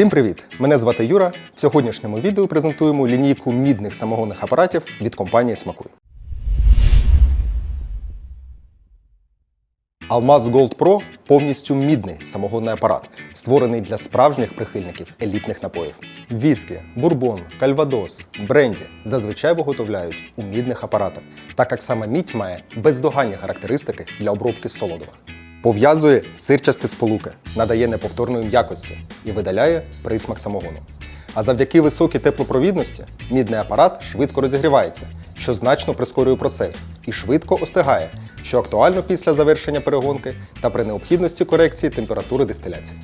Всім привіт! Мене звати Юра. В сьогоднішньому відео презентуємо лінійку мідних самогонних апаратів від компанії Смакуй. Алмаз Gold Pro повністю мідний самогонний апарат, створений для справжніх прихильників елітних напоїв. Віскі, бурбон, кальвадос, бренді зазвичай виготовляють у мідних апаратах, так як саме мідь має бездоганні характеристики для обробки солодових. Пов'язує сирчасті сполуки, надає неповторної м'якості і видаляє присмак самогону. А завдяки високій теплопровідності мідний апарат швидко розігрівається, що значно прискорює процес і швидко остигає, що актуально після завершення перегонки та при необхідності корекції температури дистиляції.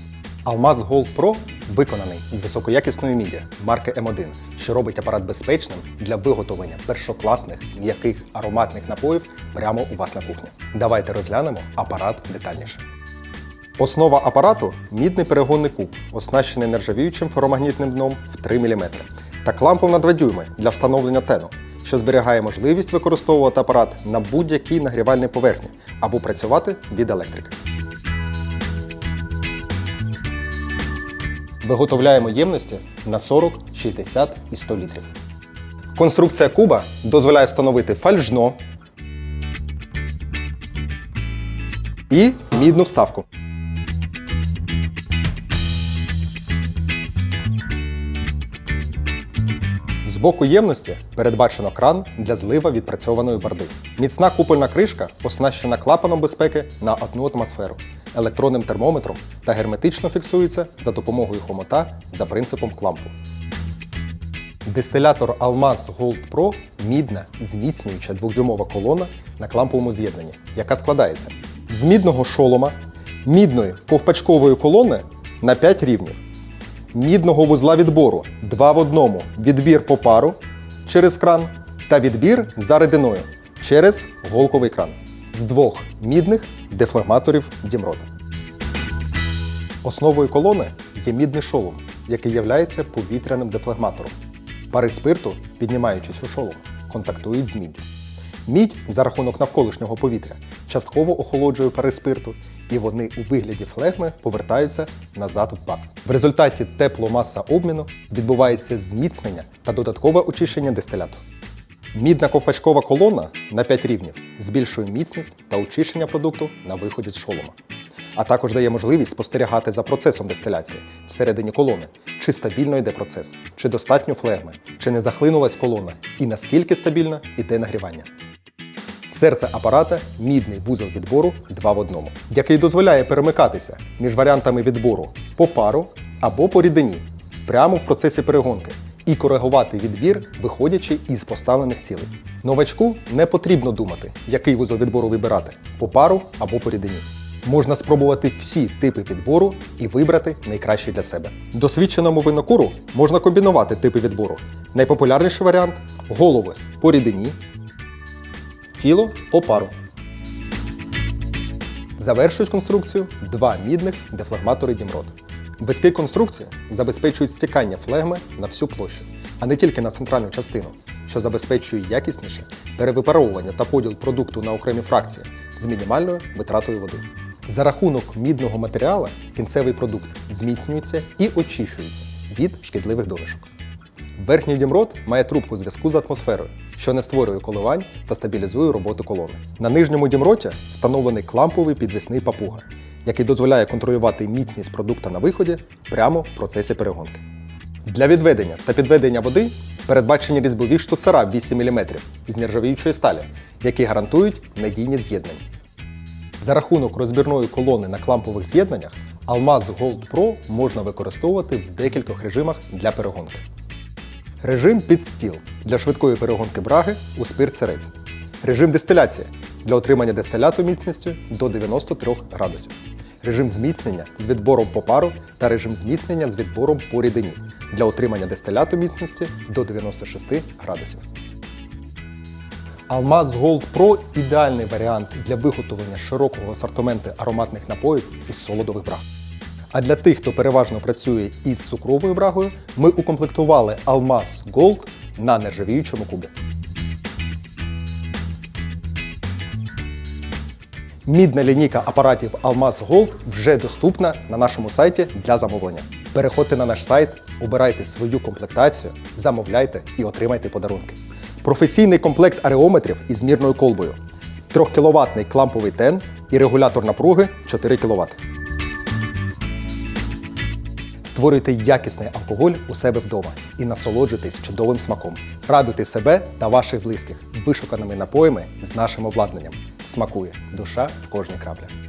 Алмаз Gold Pro виконаний з високоякісної міді марки М1, що робить апарат безпечним для виготовлення першокласних м'яких ароматних напоїв прямо у вас на кухні. Давайте розглянемо апарат детальніше. Основа апарату мідний перегонний куб, оснащений нержавіючим феромагнітним дном в 3 мм та клампом на 2 дюйми для встановлення тену, що зберігає можливість використовувати апарат на будь-якій нагрівальній поверхні або працювати від електрики. Виготовляємо ємності на 40, 60 і 100 літрів. Конструкція куба дозволяє встановити фальжно і мідну вставку. З боку ємності передбачено кран для злива відпрацьованої борди. Міцна купольна кришка оснащена клапаном безпеки на 1 атмосферу, електронним термометром та герметично фіксується за допомогою хомота за принципом клампу. Дистилятор Almaz Gold Pro мідна зміцнююча двохдюймова колона на кламповому з'єднанні, яка складається з мідного шолома, мідної ковпачкової колони на 5 рівнів, мідного вузла відбору 2 в одному відбір по пару через кран та відбір за рідиною через голковий кран з двох мідних дефлегматорів Дімрода. Основою колони є мідний шолом, який є повітряним дефлегматором. Пари спирту, піднімаючись у шолом, контактують з міддю. Мідь за рахунок навколишнього повітря частково охолоджує пари спирту, і вони у вигляді флегми повертаються назад в бак. В результаті тепломаса обміну відбувається зміцнення та додаткове очищення дистиляту. Мідна ковпачкова колона на 5 рівнів збільшує міцність та очищення продукту на виході з шолома. А також дає можливість спостерігати за процесом дистиляції всередині колони, чи стабільно йде процес, чи достатньо флегми, чи не захлинулась колона, і наскільки стабільно йде нагрівання. Серце апарата мідний вузол відбору 2 в одному, який дозволяє перемикатися між варіантами відбору по пару або по рідині прямо в процесі перегонки і коригувати відбір, виходячи із поставлених цілей. Новачку не потрібно думати, який вузол відбору вибирати по пару або по рідині. Можна спробувати всі типи відбору і вибрати найкращий для себе. Досвідченому винокуру можна комбінувати типи відбору. Найпопулярніший варіант голови по рідині, тіло по пару. Завершують конструкцію два мідних дефлегматори Дімрод. Битки конструкції забезпечують стікання флегми на всю площу, а не тільки на центральну частину, що забезпечує якісніше перевипаровування та поділ продукту на окремі фракції з мінімальною витратою води. За рахунок мідного матеріалу кінцевий продукт зміцнюється і очищується від шкідливих домішок. Верхній дімрот має трубку зв'язку з атмосферою, що не створює коливань та стабілізує роботу колони. На нижньому дімроті встановлений кламповий підвісний папуга, який дозволяє контролювати міцність продукта на виході прямо в процесі перегонки. Для відведення та підведення води передбачені різьбові штуцера 8 мм із нержавіючої сталі, які гарантують надійність з'єднань. За рахунок розбірної колони на клампових з'єднаннях Almaz Gold Pro можна використовувати в декількох режимах для перегонки. Режим під стіл для швидкої перегонки браги у спирт сирець. Режим дистиляції для отримання дистиляту міцністю до 93 градусів. Режим зміцнення з відбором по пару та режим зміцнення з відбором по рідині для отримання дистиляту міцності до 96 градусів. Almaz Gold Pro ідеальний варіант для виготовлення широкого асортименту ароматних напоїв із солодових браг. А для тих, хто переважно працює із цукровою брагою, ми укомплектували Almaz Gold на нержавіючому кубі. Мідна лінійка апаратів Almaz Gold вже доступна на нашому сайті для замовлення. Переходьте на наш сайт, обирайте свою комплектацію, замовляйте і отримайте подарунки. Професійний комплект ареометрів із мірною колбою, 3 кВт кламповий тен і регулятор напруги 4 кВт. Створюйте якісний алкоголь у себе вдома і насолоджуйтесь чудовим смаком. Радуйте себе та ваших близьких вишуканими напоями з нашим обладнанням. Смакує душа в кожній краплі.